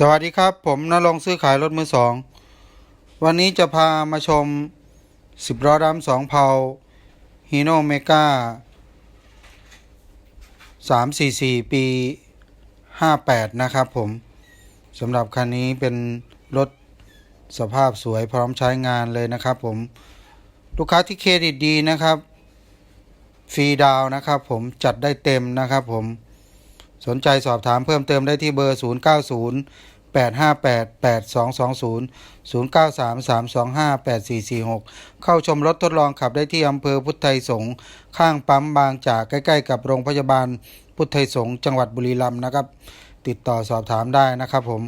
สวัสดีครับ ผมนรงซื้อขายรถมือสอง วันนี้จะพามาชมสิบล้อดำสองเผาฮีโนเมกาสามสี่สี่ปีห้าแปดนะครับผมสำหรับคันนี้เป็นรถสภาพสวยพร้อมใช้งานเลยนะครับผม ลูกค้าที่เครดิตดีนะครับ ฟรีดาวนะครับผมจัดได้เต็มนะครับผม สนใจสอบถามเพิ่มเติมได้ที่เบอร์ 0 9 0 8 5 8 8 2 2 0 0 9 3 3 2 5 8 4 4 6 เข้าชมรถทดลองขับได้ที่อำเภอพุทธไทยสงฆ์ข้างปั๊มบางจากใกล้ ๆ กับโรงพยาบาลพุทธไทยสงฆ์จังหวัดบุรีรัมย์นะครับ ติดต่อสอบถามได้นะครับผม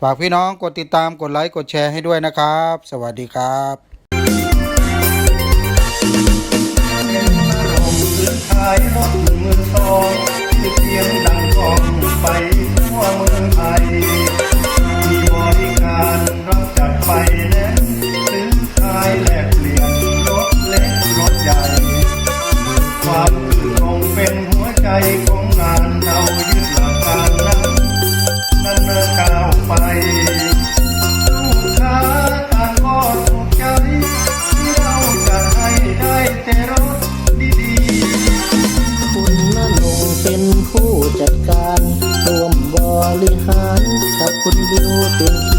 ฝากพี่น้องกดติดตามกดไลค์กดแชร์ให้ด้วยนะครับ สวัสดีครับเป็นอารมณ์ซื้อขายรถมือสองคือเสียง ใจของงานเรายึดหลักการนั้นนั้นเก้าวไปลูกค้าต่างก็ถูกใจที่เราจะให้ได้แต่รถดีๆคุณนันลงเป็นผู้จัดการ รวมบริหารกับคุณดูวเป็น